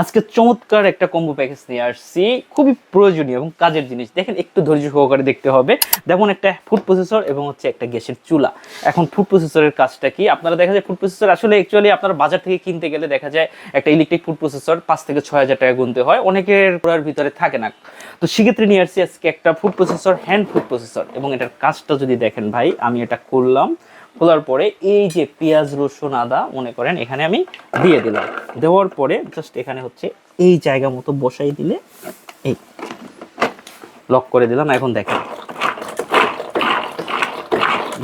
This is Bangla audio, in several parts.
আজকে চমৎকার একটা কম্বো প্যাকেজ নিয়ে আসছি। খুবই প্রয়োজনীয় এবং কাজের জিনিস। দেখেন, একটু ধৈর্য সহকারে দেখতে হবে। যেমন একটা ফুড প্রসেসর এবং হচ্ছে একটা গ্যাসের চুলা। এখন ফুড প্রসেসরের কাজটা কি? আপনারা দেখা যায় ফুড প্রসেসর আসলে অ্যাকচুয়ালি আপনারা বাজার থেকে কিনতে গেলে দেখা যায়, একটা ইলেকট্রিক ফুড প্রসেসর পাঁচ থেকে ছয় হাজার টাকা গুনতে হয়। অনেকের পুরার ভিতরে থাকে না। তো সেক্ষেত্রে নিয়ে আসছি আজকে একটা food processor hand food processor এবং এটার কাজটা যদি দেখেন ভাই, আমি এটা করলাম। খোলার পরে এই যে পেঁয়াজ, রসুন, আদা, মনে করেন এখানে আমি দিয়ে দিলাম। দেওয়ার পরে জাস্ট এখানে হচ্ছে এই জায়গা মতো বসাই দিলে এই লক করে দিলাম। এখন দেখেন।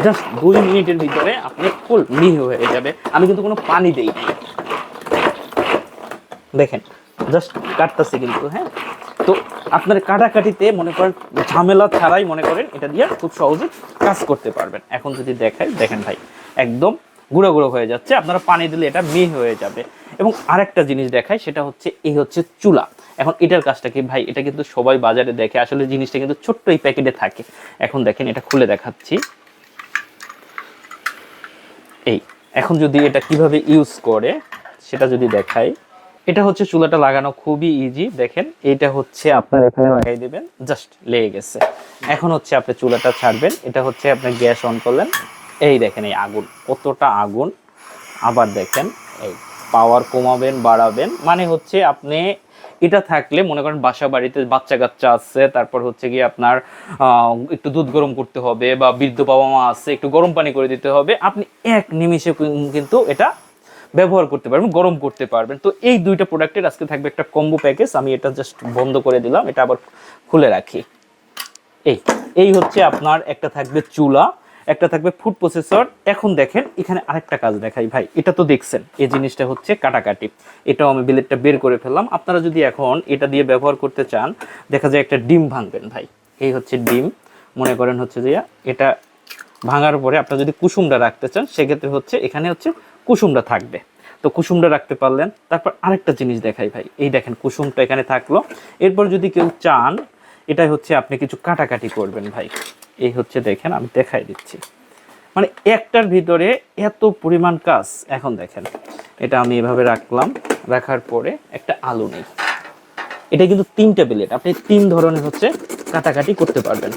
জাস্ট দুই মিনিটের ভিতরে আপনি ফুল মিহি হয়ে যাবে। আমি কিন্তু কোনো পানি দেই দেখেন জাস্ট কাটতেছি কিন্তু হ্যাঁ? তো আপনার কাটাকাটিতে মনে করেন ঝামেলা ছাড়াই মনে করেন এটা দিয়ে খুব সহজে কাজ করতে পারবেন। এখন যদি দেখাই দেখেন ভাই, একদম গুঁড়ো গুঁড়ো হয়ে যাচ্ছে। আপনারা পানি দিলে এটা মিহি হয়ে যাবে। এবং আরেকটা জিনিস দেখায় সেটা হচ্ছে এই হচ্ছে চুলা। এখন এটার কাজটা কি ভাই, এটা কিন্তু সবাই বাজারে দেখে, আসলে জিনিসটা কিন্তু ছোট্ট এই প্যাকেটে থাকে। এখন দেখেন, এটা খুলে দেখাচ্ছি। এই, এখন যদি এটা কীভাবে ইউজ করে, সেটা যদি দেখাই। এটা হচ্ছে চুলাটা লাগানো খুবই ইজি দেখেন। এইটা হচ্ছে আপনার এখানে লাগাই দিবেন জাস্ট লেগে গেছে। এখন হচ্ছে আপনি চুলাটা ছাড়বেন, এটা হচ্ছে আপনি গ্যাস অন করলেন। এই দেখেন, এই আগুন, কতটা আগুন। আবার দেখেন, এই পাওয়ার কমাবেন, বাড়াবেন। মানে হচ্ছে আপনি, এটা থাকলে মনে করেন বাসা বাড়িতে বাচ্চা কাচ্চা আছে, তারপর হচ্ছে কি আপনার একটু দুধ গরম করতে হবে বা বৃদ্ধ বাবা মা আছে, একটু গরম পানি করে দিতে হবে। আপনি এক নিমিষে কিন্তু এটা ব্যবহার করতে পারবেন, গরম করতে পারবেন। তো এই দুইটা প্রোডাক্টের আজকে থাকবে একটা কম্বো প্যাকেজ আমি এটা জাস্ট বন্ধ করে দিলাম, এটা আবার খুলে রাখি। এই এই হচ্ছে আপনার, একটা থাকবে চুলা, একটা থাকবে ফুড প্রসেসর এখন দেখেন, এখানে আরেকটা কাজ দেখাই ভাই, এটা তো দেখছেন, এই জিনিসটা হচ্ছে কাটাকাটি। এটাও আমি বিলেটটা বের করে ফেললাম। আপনারা যদি এখন এটা দিয়ে ব্যবহার করতে চান, দেখা যায় একটা ডিম ভাঙবেন ভাই। এই হচ্ছে ডিম, মনে করেন হচ্ছে যে এটা ভাঙার পরে আপনারা যদি কুসুমটা রাখতে চান, সেক্ষেত্রে হচ্ছে এখানে হচ্ছে কুসুমটা থাকবে। তো কুসুমটা রাখতে পারলেন। তারপর আরেকটা জিনিস দেখাই ভাই। এই দেখেন কুসুমটা এখানে থাকল। এরপর যদি কেউ চান, এটাই হচ্ছে আপনি কিছু কাটাকাটি করবেন ভাই। এই হচ্ছে দেখেন, আমি দেখাই দিচ্ছি। মানে একটার ভিতরে এত পরিমাণ কাজ। এখন দেখেন, এটা আমি এভাবে রাখলাম। রাখার পরে একটা আলু নেই। এটা কিন্তু তিনটা প্লেট আপনি তিন ধরনের হচ্ছে কাটাকাটি করতে পারবেন।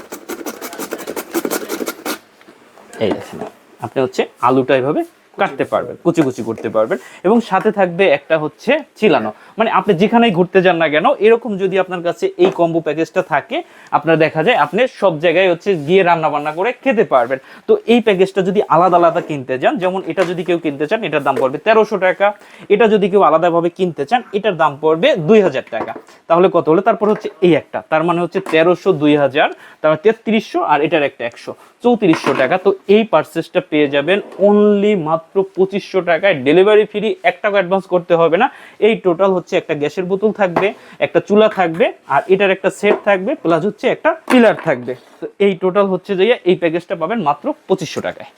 এই দেখেন, আপনি হচ্ছে আলুটা এভাবে কাটতে পারবেন, কুচি কুচি করতে পারবেন। এবং সাথে থাকবে একটা হচ্ছে চিলানো। মানে আপনি যেখানেই ঘুরতে যান না কেন, এরকম যদি আপনার কাছে এই কম্বো প্যাকেজটা থাকে, আপনার দেখা যায় আপনি সব জায়গায় হচ্ছে গিয়ে রান্না বান্না করে খেতে পারবেন। তো এই প্যাকেজটা যদি আলাদা আলাদা কিনতে যান, যেমন এটা যদি কেউ কিনতে চান, এটার দাম পড়বে তেরোশো টাকা। এটা যদি কেউ আলাদাভাবে কিনতে চান, এটার দাম পড়বে দুই হাজার টাকা। তাহলে কত হলো? তারপর হচ্ছে এই একটা। তার মানে হচ্ছে তেরোশো, দুই হাজার তারপর তেত্রিশশো আর এটার একটা একশো। চৌত্রিশশো টাকা। তো এই পার্সেসটা পেয়ে যাবেন অনলি মাত্র পঁচিশশো টাকায় ডেলিভারি ফ্রি এক টাকা অ্যাডভান্স করতে হবে না। এই টোটাল হচ্ছে একটা গ্যাসের বোতল থাকবে, একটা চুলা থাকবে, আর এটার একটা সেট থাকবে প্লাস হচ্ছে একটা পিলার থাকবে। তো এই টোটাল হচ্ছে যে এই প্যাকেজটা পাবেন মাত্র পঁচিশশো টাকায়।